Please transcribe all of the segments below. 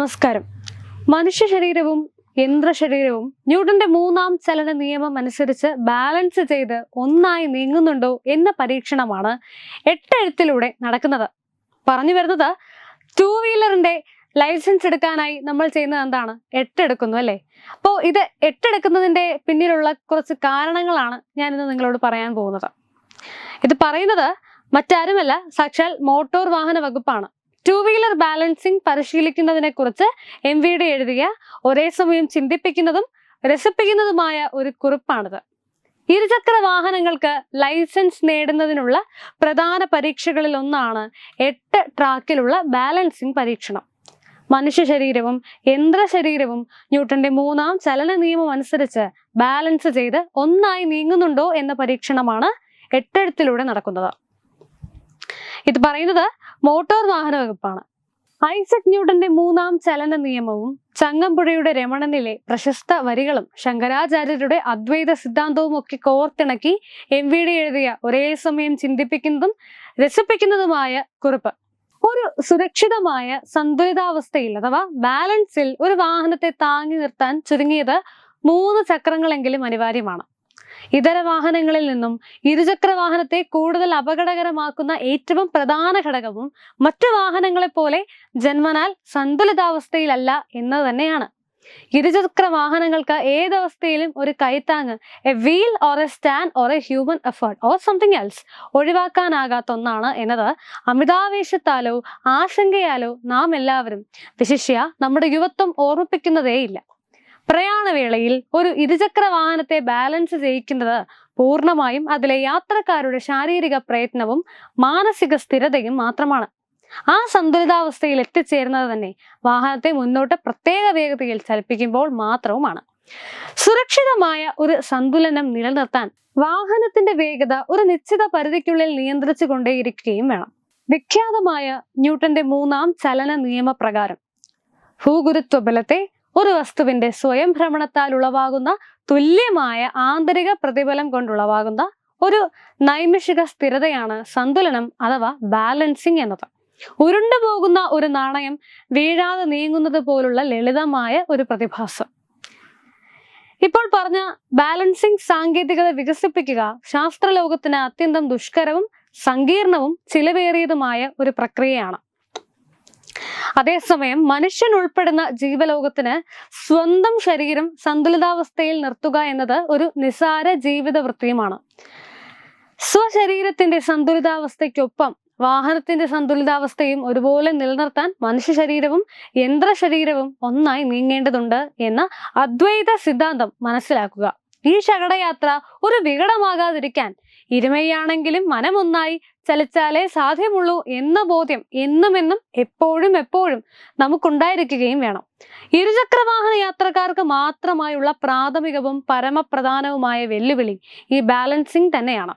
നമസ്കാരം. മനുഷ്യ ശരീരവും യന്ത്ര ശരീരവും ന്യൂട്ടന്റെ മൂന്നാം ചലന നിയമം അനുസരിച്ച് ബാലൻസ് ചെയ്ത് ഒന്നായി നീങ്ങുന്നുണ്ടോ എന്ന പരീക്ഷണമാണ് എട്ടെഴുത്തിലൂടെ നടക്കുന്നത്. പറഞ്ഞു വരുന്നത് ടൂ വീലറിന്റെ ലൈസൻസ് എടുക്കാനായി നമ്മൾ ചെയ്യുന്നത് എന്താണ്? എട്ടെടുക്കുന്നു അല്ലേ? അപ്പോൾ ഇത് എട്ടെടുക്കുന്നതിന്റെ പിന്നിലുള്ള കുറച്ച് കാരണങ്ങളാണ് ഞാൻ ഇന്ന് നിങ്ങളോട് പറയാൻ പോകുന്നത്. ഇത് പറയുന്നത് മറ്റാരുമല്ല സാക്ഷാൽ മോട്ടോർ വാഹന വകുപ്പാണ്. ടൂ വീലർ ബാലൻസിംഗ് പരിശീലിക്കുന്നതിനെ കുറിച്ച് എം വി ഡി എഴുതിയ ഒരേ സമയം ചിന്തിപ്പിക്കുന്നതും രസിപ്പിക്കുന്നതുമായ ഒരു കുറിപ്പാണിത്. ഇരുചക്ര വാഹനങ്ങൾക്ക് ലൈസൻസ് നേടുന്നതിനുള്ള പ്രധാന പരീക്ഷകളിൽ ഒന്നാണ് എട്ട് ട്രാക്കിലുള്ള ബാലൻസിംഗ് പരീക്ഷണം. മനുഷ്യ ശരീരവും യന്ത്ര ശരീരവും ന്യൂട്ടന്റെ മൂന്നാം ചലന നിയമം അനുസരിച്ച് ബാലൻസ് ചെയ്ത് ഒന്നായി നീങ്ങുന്നുണ്ടോ എന്ന പരീക്ഷണമാണ് എട്ടെഴുത്തിലൂടെ നടക്കുന്നത്. ഇത് പറയുന്നത് മോട്ടോർ വാഹന വകുപ്പാണ്. ഐസക് ന്യൂട്ടന്റെ മൂന്നാം ചലന നിയമവും ചങ്ങമ്പുഴയുടെ രമണനിലെ പ്രശസ്ത വരികളും ശങ്കരാചാര്യരുടെ അദ്വൈത സിദ്ധാന്തവും ഒക്കെ കോർത്തിണക്കി എം വി ഡി എഴുതിയ ഒരേ സമയം ചിന്തിപ്പിക്കുന്നതും രസിപ്പിക്കുന്നതുമായ കുറിപ്പ്. ഒരു സുരക്ഷിതമായ സന്തുലിതാവസ്ഥയിൽ അഥവാ ബാലൻസിൽ ഒരു വാഹനത്തെ താങ്ങി നിർത്താൻ ചുരുങ്ങിയത് മൂന്ന് ചക്രങ്ങളെങ്കിലും അനിവാര്യമാണ്. ഇതര വാഹനങ്ങളിൽ നിന്നും ഇരുചക്ര വാഹനത്തെ കൂടുതൽ അപകടകരമാക്കുന്ന ഏറ്റവും പ്രധാന ഘടകവും മറ്റു വാഹനങ്ങളെ പോലെ ജന്മനാൽ സന്തുലിതാവസ്ഥയിലല്ല എന്ന് തന്നെയാണ്. ഇരുചക്ര വാഹനങ്ങൾക്ക് ഏതവസ്ഥയിലും ഒരു കൈത്താങ് a wheel or a stand or a human effort or something else ഒഴിവാക്കാനാകാത്ത ഒന്നാണ് എന്നത്. അമിതാവേശത്താലോ ആശങ്കയാലോ നാം എല്ലാവരും വിശിഷ്യ നമ്മുടെ യുവത്വം ഓർമ്മിപ്പിക്കുന്നതേയില്ല. പ്രയാണവേളയിൽ ഒരു ഇരുചക്ര വാഹനത്തെ ബാലൻസ് ചെയ്യിക്കുന്നത് പൂർണമായും അതിലെ യാത്രക്കാരുടെ ശാരീരിക പ്രയത്നവും മാനസിക സ്ഥിരതയും മാത്രമാണ്. ആ സന്തുലിതാവസ്ഥയിൽ എത്തിച്ചേരുന്നത് തന്നെ വാഹനത്തെ മുന്നോട്ട് പ്രത്യേക വേഗതയിൽ ചലിപ്പിക്കുമ്പോൾ മാത്രവുമാണ്. സുരക്ഷിതമായ ഒരു സന്തുലനം നിലനിർത്താൻ വാഹനത്തിന്റെ വേഗത ഒരു നിശ്ചിത പരിധിക്കുള്ളിൽ നിയന്ത്രിച്ചു കൊണ്ടേയിരിക്കുകയും വേണം. വിഖ്യാതമായ ന്യൂട്ടന്റെ മൂന്നാം ചലന നിയമപ്രകാരം. ഭൂഗുരുത്വ ബലത്തെ ഒരു വസ്തുവിന്റെ സ്വയം ഭ്രമണത്താൽ ഉളവാകുന്ന തുല്യമായ ആന്തരിക പ്രതിഫലം കൊണ്ടുളവാകുന്ന ഒരു നൈമിഷിക സ്ഥിരതയാണ് സന്തുലനം അഥവാ ബാലൻസിങ് എന്നത്. ഉരുണ്ടു പോകുന്ന ഒരു നാണയം വീഴാതെ നീങ്ങുന്നത് പോലുള്ള ലളിതമായ ഒരു പ്രതിഭാസം. ഇപ്പോൾ പറഞ്ഞ ബാലൻസിംഗ് സാങ്കേതികത വികസിപ്പിക്കുക ശാസ്ത്രലോകത്തിന് അത്യന്തം ദുഷ്കരവും സങ്കീർണവും ചിലവേറിയതുമായ ഒരു പ്രക്രിയയാണ്. അതേസമയം മനുഷ്യൻ ഉൾപ്പെടുന്ന ജീവലോകത്തിന് സ്വന്തം ശരീരം സന്തുലിതാവസ്ഥയിൽ നിർത്തുക എന്നത് ഒരു നിസാര ജീവിത വൃത്തിയുമാണ്. സ്വശരീരത്തിന്റെ സന്തുലിതാവസ്ഥയ്ക്കൊപ്പം വാഹനത്തിന്റെ സന്തുലിതാവസ്ഥയും ഒരുപോലെ നിലനിർത്താൻ മനുഷ്യ ശരീരവും യന്ത്ര ശരീരവും ഒന്നായി നീങ്ങേണ്ടതുണ്ട് എന്ന അദ്വൈത സിദ്ധാന്തം മനസ്സിലാക്കുക. ഈ ശകടയാത്ര ഒരു വികടമാകാതിരിക്കാൻ ഇരുമയാണെങ്കിലും മനമൊന്നായി ചലിച്ചാലേ സാധ്യമുള്ളൂ എന്ന ബോധ്യം എന്നും എന്നും എപ്പോഴും എപ്പോഴും നമുക്കുണ്ടായിരിക്കുകയും വേണം. ഇരുചക്രവാഹന യാത്രക്കാർക്ക് മാത്രമായുള്ള പ്രാഥമികവും പരമപ്രധാനവുമായ വെല്ലുവിളി ഈ ബാലൻസിങ് തന്നെയാണ്.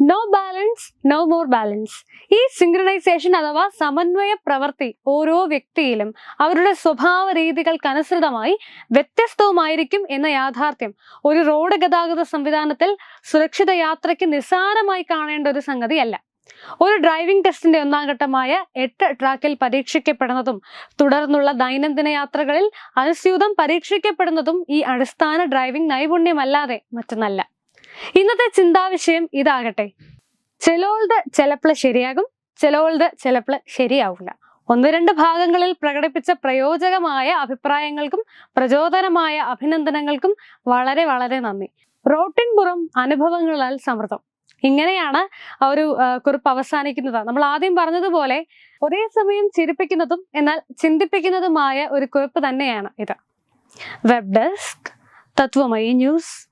No balance no more balance ഈ സിംഗ്രണൈസേഷൻ അഥവാ സമന്വയ പ്രവൃത്തി ഓരോ വ്യക്തിയിലും അവരുടെ സ്വഭാവ രീതികൾക്കനുസൃതമായി വ്യത്യസ്തവുമായിരിക്കും എന്ന യാഥാർത്ഥ്യം. ഒരു റോഡ് ഗതാഗത സംവിധാനത്തിൽ സുരക്ഷിത യാത്രയ്ക്ക് നിസ്സാരമായി കാണേണ്ട ഒരു സംഗതിയല്ല. ഒരു ഡ്രൈവിംഗ് ടെസ്റ്റിന്റെ ഒന്നാം ഘട്ടമായ എട്ട് ട്രാക്കിൽ പരീക്ഷിക്കപ്പെടുന്നതും തുടർന്നുള്ള ദൈനംദിന യാത്രകളിൽ അനുസ്യൂതം പരീക്ഷിക്കപ്പെടുന്നതും ഈ അടിസ്ഥാന ഡ്രൈവിംഗ് നൈപുണ്യമല്ലാതെ മറ്റൊന്നല്ല. ഇന്നത്തെ ചിന്താവിഷയം ഇതാകട്ടെ. ചിലോൾത് ചിലപ്പോൾ ശരിയാകും ചിലോൾത് ചിലപ്പോൾ ശരിയാവില്ല ഒന്ന് രണ്ട് ഭാഗങ്ങളിൽ പ്രകടിപ്പിച്ച പ്രയോജകമായ അഭിപ്രായങ്ങൾക്കും പ്രചോദനമായ അഭിനന്ദനങ്ങൾക്കും വളരെ വളരെ നന്ദി. റോട്ടിൻപുറം അനുഭവങ്ങളാൽ സമൃദ്ധം. ഇങ്ങനെയാണ് ആ ഒരു കുറിപ്പ് അവസാനിക്കുന്നത് നമ്മൾ ആദ്യം പറഞ്ഞതുപോലെ ഒരേ സമയം ചിരിപ്പിക്കുന്നതും എന്നാൽ ചിന്തിപ്പിക്കുന്നതുമായ ഒരു കുറിപ്പ് തന്നെയാണ് ഇത്. Web desk Tatwamayi news.